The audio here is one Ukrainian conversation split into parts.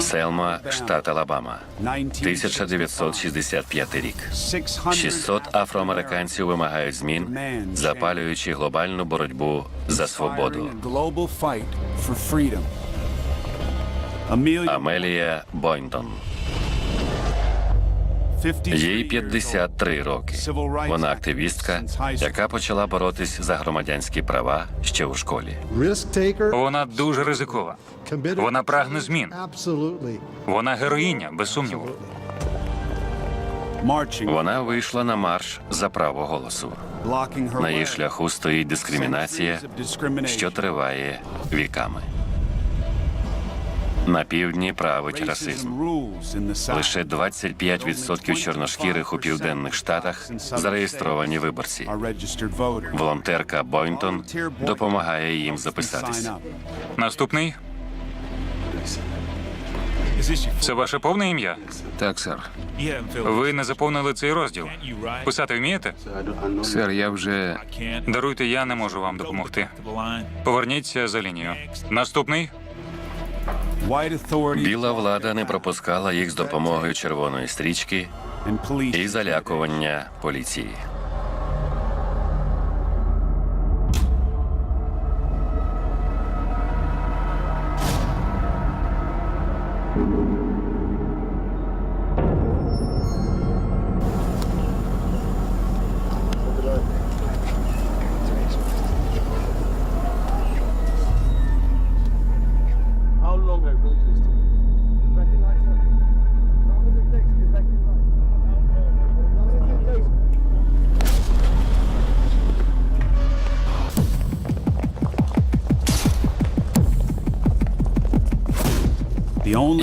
Селма, штат Алабама, 1965 рік. 600 афроамериканців вимагають змін, запалюючи глобальну боротьбу за свободу. Амелія Бойнтон. Їй 53 роки. Вона активістка, яка почала боротись за громадянські права ще у школі. Вона дуже ризикова. Вона прагне змін. Вона героїня, без сумніву. Вона вийшла на марш за право голосу. На її шляху стоїть дискримінація, що триває віками. На півдні править расизм. Лише 25% чорношкірих у південних штатах зареєстровані виборці. Волонтерка Бойнтон допомагає їм записатись. Наступний. Це ваше повне ім'я? Так, сер. Ви не заповнили цей розділ. Писати вмієте? Сер, я вже Даруйте, я не можу вам допомогти. Поверніться за лінію. Наступний. Біла влада не пропускала їх з допомогою червоної стрічки і залякування поліції. How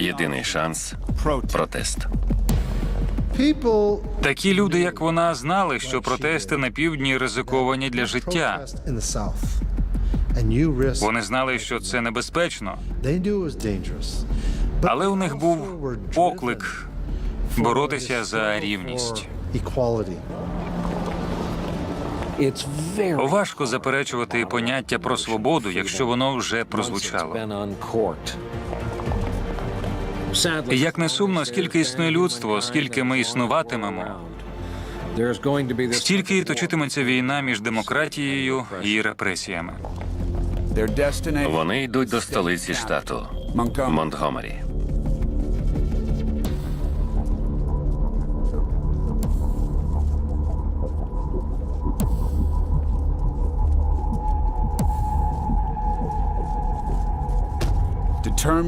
Єдиний шанс протест. Такі люди, як вона, знали, що протести на півдні ризиковані для життя. Вони знали, що це небезпечно, але у них був поклик боротися за рівність. Важко заперечувати поняття про свободу, якщо воно вже прозвучало. І Як не сумно, скільки існує людство, скільки ми існуватимемо, стільки і точитиметься війна між демократією і репресіями. Вони йдуть до столиці штату Монтгомері.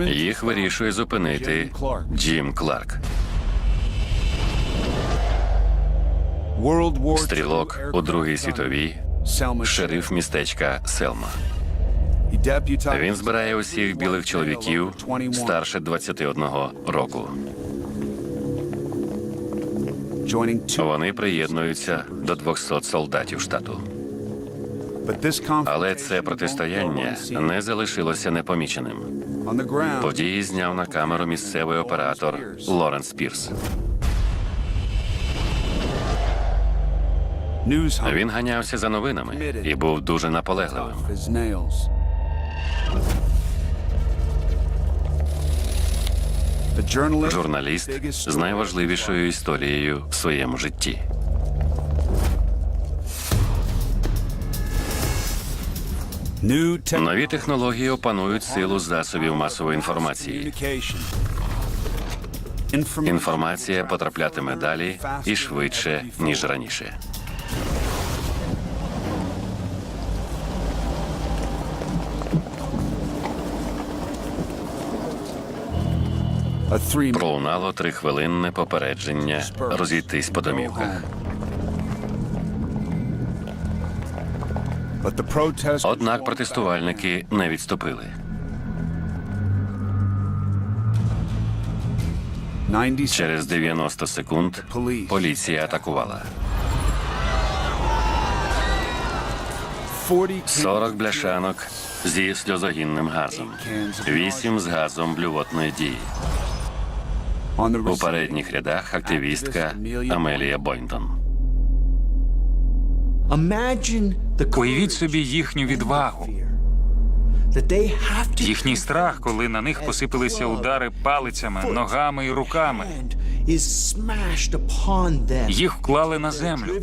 Їх вирішує зупинити Джим Кларк, стрілок у Другій світовій, шериф містечка Селма. Він збирає усіх білих чоловіків старше 21 року. Вони приєднуються до 200 солдатів штату. Але це протистояння не залишилося непоміченим. Події зняв на камеру місцевий оператор Лоренс Пірс. Він ганявся за новинами і був дуже наполегливим. Журналіст з найважливішою історією в своєму житті. Нові технології опанують силу засобів масової інформації. Інформація потраплятиме далі і швидше, ніж раніше. Пролунало трихвилинне попередження розійтись по домівках. Однак протестувальники не відступили. Через 90 секунд поліція атакувала. 40 бляшанок зі сльозогінним газом, 8 з газом блювотної дії. У передніх рядах активістка Амелія Бойнтон. Уявіть собі їхню відвагу. that they have to Їхній страх, коли на них посипалися удари палицями, ногами і руками. Їх вклали на землю.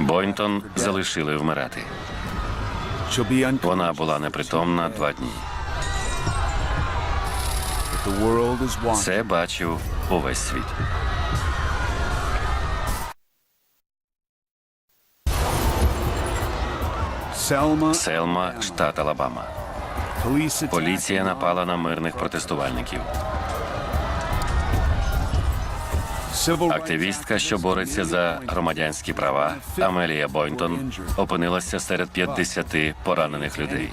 Бойнтон залишили вмирати. Вона була непритомна два дні. Це бачив увесь світ. Селма, штат Алабама. Поліція напала на мирних протестувальників. Активістка, що бореться за громадянські права, Амелія Бойнтон, опинилася серед 50 поранених людей.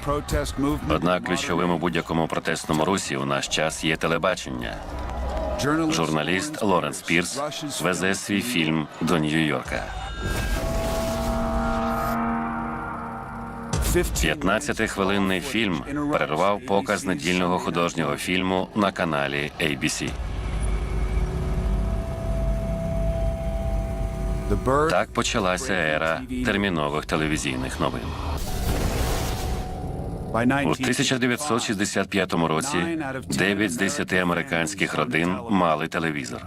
Однак ключовим у будь-якому протестному русі у наш час є телебачення. Журналіст Лоренс Пірс везе свій фільм до Нью-Йорка. 15-хвилинний фільм перервав показ недільного художнього фільму на каналі ABC. Так почалася ера термінових телевізійних новин. У 1965 році 9 з 10 американських родин мали телевізор.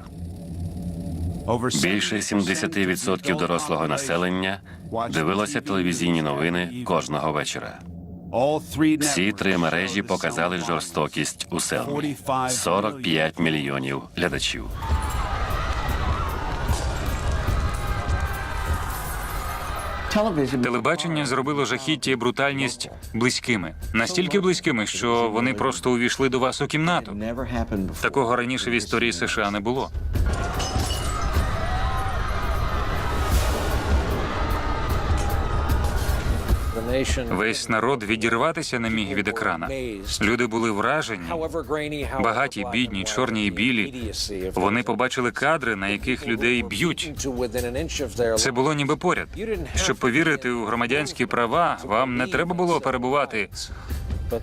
Більше 70% дорослого населення дивилося телевізійні новини кожного вечора. Всі три мережі показали жорстокість у Селмі. 45 мільйонів глядачів. Телебачення зробило жахіття і брутальність близькими, настільки близькими, що вони просто увійшли до вас у кімнату. Такого раніше в історії США не було. Весь народ відірватися не міг від екрана. Люди були вражені. Багаті, бідні, чорні і білі. Вони побачили кадри, на яких людей б'ють. Це було ніби поряд. Щоб повірити у громадянські права, вам не треба було перебувати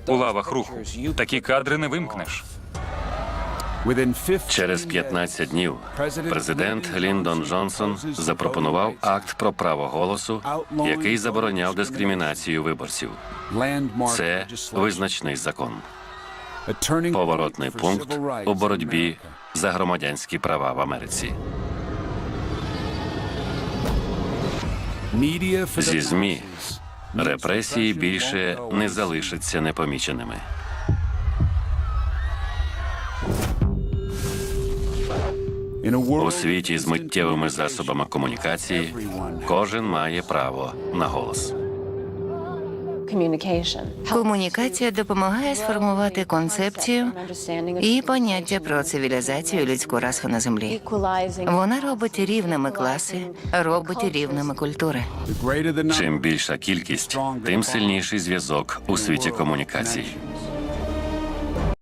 у лавах руху. Такі кадри не вимкнеш. Через 15 днів президент Ліндон Джонсон запропонував акт про право голосу, який забороняв дискримінацію виборців. Це визначний закон, поворотний пункт у боротьбі за громадянські права в Америці. Зі ЗМІ репресії більше не залишаться непоміченими. У світі з миттєвими засобами комунікації кожен має право на голос. Комунікація допомагає сформувати концепцію і поняття про цивілізацію людську расу на землі. Вона робить рівними класи, робить рівними культури. Чим більша кількість, тим сильніший зв'язок у світі комунікацій.